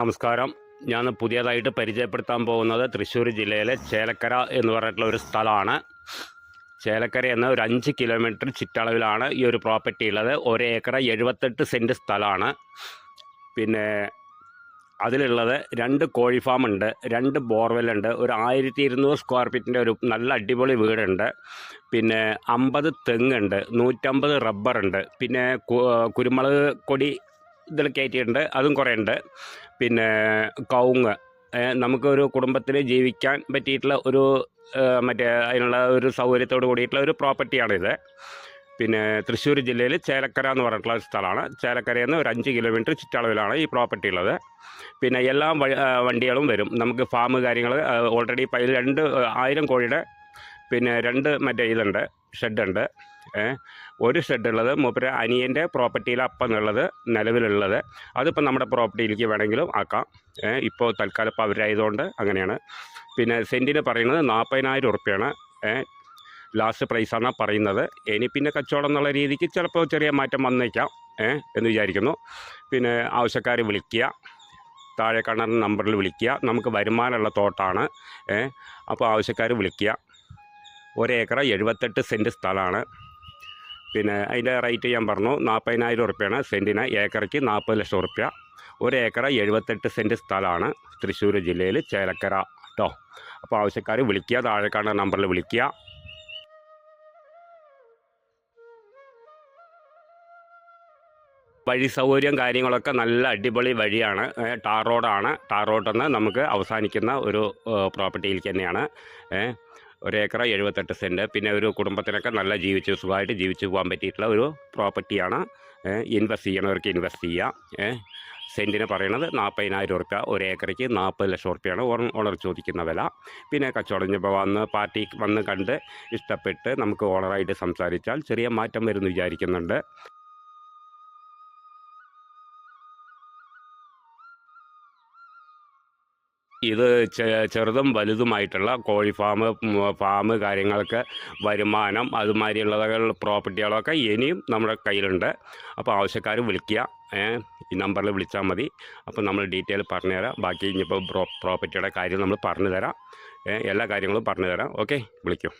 നമസ്കാരം. ഞാൻ പുതിയതായിട്ട് പരിചയപ്പെടുത്താൻ പോകുന്നത് തൃശ്ശൂർ ജില്ലയിലെ ചേലക്കര എന്ന് പറഞ്ഞിട്ടുള്ള ഒരു സ്ഥലമാണ്. ചേലക്കര എന്ന ഒരു അഞ്ച് കിലോമീറ്റർ ചുറ്റളവിലാണ് ഈ ഒരു പ്രോപ്പർട്ടി ഉള്ളത്. ഒരു ഏക്കർ എഴുപത്തെട്ട് സെന്റ് സ്ഥലമാണ്. പിന്നെ അതിലുള്ളത് രണ്ട് കോഴി ഫാം ഉണ്ട് രണ്ട് ബോർവെല്ലുണ്ട് ഒരു ആയിരത്തി ഇരുന്നൂറ് സ്ക്വയർ ഫീറ്റിന്റെ ഒരു നല്ല അടിപൊളി വീടുണ്ട്. പിന്നെ അമ്പത് തെങ്ങുണ്ട് നൂറ്റമ്പത് റബ്ബറുണ്ട് പിന്നെ കുരുമുളക് കൊടി ഇതിൽ കയറ്റിയിട്ടുണ്ട്. അതും കുറേ ഉണ്ട് പിന്നെ കവുങ്ങ് ഏ, നമുക്കൊരു കുടുംബത്തിൽ ജീവിക്കാൻ പറ്റിയിട്ടുള്ള ഒരു മറ്റേ അതിനുള്ള ഒരു സൗകര്യത്തോട് കൂടിയിട്ടുള്ള ഒരു പ്രോപ്പർട്ടിയാണിത്. പിന്നെ തൃശ്ശൂർ ജില്ലയിൽ ചേലക്കര എന്ന് പറഞ്ഞിട്ടുള്ള ഒരു സ്ഥലമാണ്. ചേലക്കരയിൽ നിന്ന് ഒരു അഞ്ച് കിലോമീറ്റർ ചുറ്റളവിലാണ് ഈ പ്രോപ്പർട്ടി ഉള്ളത് പിന്നെ എല്ലാ വണ്ടികളും വരും. നമുക്ക് ഫാം കാര്യങ്ങൾ ഓൾറെഡി ഇപ്പോൾ രണ്ട് ആയിരം കോഴിയുടെ പിന്നെ രണ്ട് മറ്റേ ഇതുണ്ട് ഷെഡുണ്ട്. ഒരു ഷെഡുള്ളത് മൂപ്പര് അനിയന്റെ പ്രോപ്പർട്ടിയിൽ അപ്പം എന്നുള്ളത് നിലവിലുള്ളത്. അതിപ്പോൾ നമ്മുടെ പ്രോപ്പർട്ടിയിലേക്ക് വേണമെങ്കിലും ആക്കാം. ഇപ്പോൾ തൽക്കാലം ഇപ്പോൾ അവരായതുകൊണ്ട് അങ്ങനെയാണ്. പിന്നെ സെന്റിന് പറയുന്നത് നാൽപ്പതിനായിരം ഉറുപ്പ്യാണ്. ലാസ്റ്റ് പ്രൈസാണ് പറയുന്നത്. ഇനി പിന്നെ കച്ചവടം എന്നുള്ള രീതിക്ക് ചിലപ്പോൾ ചെറിയ മാറ്റം വന്നേക്കാം. എന്ന് വിചാരിക്കുന്നു. പിന്നെ ആവശ്യക്കാർ വിളിക്കുക. താഴെ കാണുന്ന നമ്പറിൽ വിളിക്കുക. നമുക്ക് വരുമാനമുള്ള തോട്ടാണ്. അപ്പോൾ ആവശ്യക്കാർ വിളിക്കുക. ഒരേക്കറ എഴുപത്തെട്ട് സെന്റ് സ്ഥലമാണ്. പിന്നെ അതിന്റെ റേറ്റ് ഞാൻ പറഞ്ഞു നാൽപ്പതിനായിരം ഉറുപ്പ്യാണ് സെന്റിന് ഏക്കറയ്ക്ക് നാൽപ്പത് ലക്ഷം ഉറുപ്പ്യ. ഒരു ഏക്കറ എഴുപത്തെട്ട് സെന്റ് സ്ഥലമാണ് തൃശ്ശൂർ ജില്ലയിൽ ചേലക്കര കേട്ടോ അപ്പോൾ ആവശ്യക്കാർ വിളിക്കുക താഴെ കാണുന്ന നമ്പറിൽ വിളിക്കുക. വഴി സൗകര്യം കാര്യങ്ങളൊക്കെ നല്ല അടിപൊളി വഴിയാണ് ടാർ റോഡാണ്. ടാർ റോഡിൽ നിന്ന് നമുക്ക് അവസാനിക്കുന്ന ഒരു പ്രോപ്പർട്ടിയിലേക്ക് തന്നെയാണ് ഏ, ഒരു ഏക്കർ എഴുപത്തെട്ട് സെന്റ്. പിന്നെ ഒരു കുടുംബത്തിനൊക്കെ നല്ല ജീവിച്ച് സുഖമായിട്ട് ജീവിച്ച് പോകാൻ പറ്റിയിട്ടുള്ള ഒരു പ്രോപ്പർട്ടിയാണ് ഇൻവെസ്റ്റ് ചെയ്യണവർക്ക് ഇൻവെസ്റ്റ് ചെയ്യാം. സെന്റിന് പറയണത് നാൽപ്പതിനായിരം ഉറുപ്പ്യ. ഒരു ഏക്കറയ്ക്ക് നാൽപ്പത് ലക്ഷം ഉറുപ്പ്യാണ് ഓണർ ചോദിക്കുന്ന വില. പിന്നെ കച്ചവടം ഇപ്പോൾ വന്ന് പാർട്ടി വന്ന് കണ്ട് ഇഷ്ടപ്പെട്ട് നമുക്ക് ഓണറായിട്ട് സംസാരിച്ചാൽ ചെറിയ മാറ്റം വരുമെന്ന് വിചാരിക്കുന്നുണ്ട്. ഇത് ചെറുതും വലുതുമായിട്ടുള്ള കോഴി ഫാം ഫാം കാര്യങ്ങൾക്ക് വരുമാനം അതുമാതിരിയുള്ളതൊക്കെ പ്രോപ്പർട്ടികളൊക്കെ ഇനിയും നമ്മുടെ കയ്യിലുണ്ട്. അപ്പോൾ ആവശ്യക്കാർ വിളിക്കുക. ഈ നമ്പറിൽ വിളിച്ചാൽ മതി. അപ്പോൾ നമ്മൾ ഡീറ്റെയിൽ പറഞ്ഞുതരാം. ബാക്കി ഇനിയിപ്പോൾ പ്രോ പ്രോപ്പർട്ടിയുടെ കാര്യം നമ്മൾ പറഞ്ഞു തരാം എല്ലാ കാര്യങ്ങളും പറഞ്ഞു തരാം ഓക്കെ വിളിക്കും.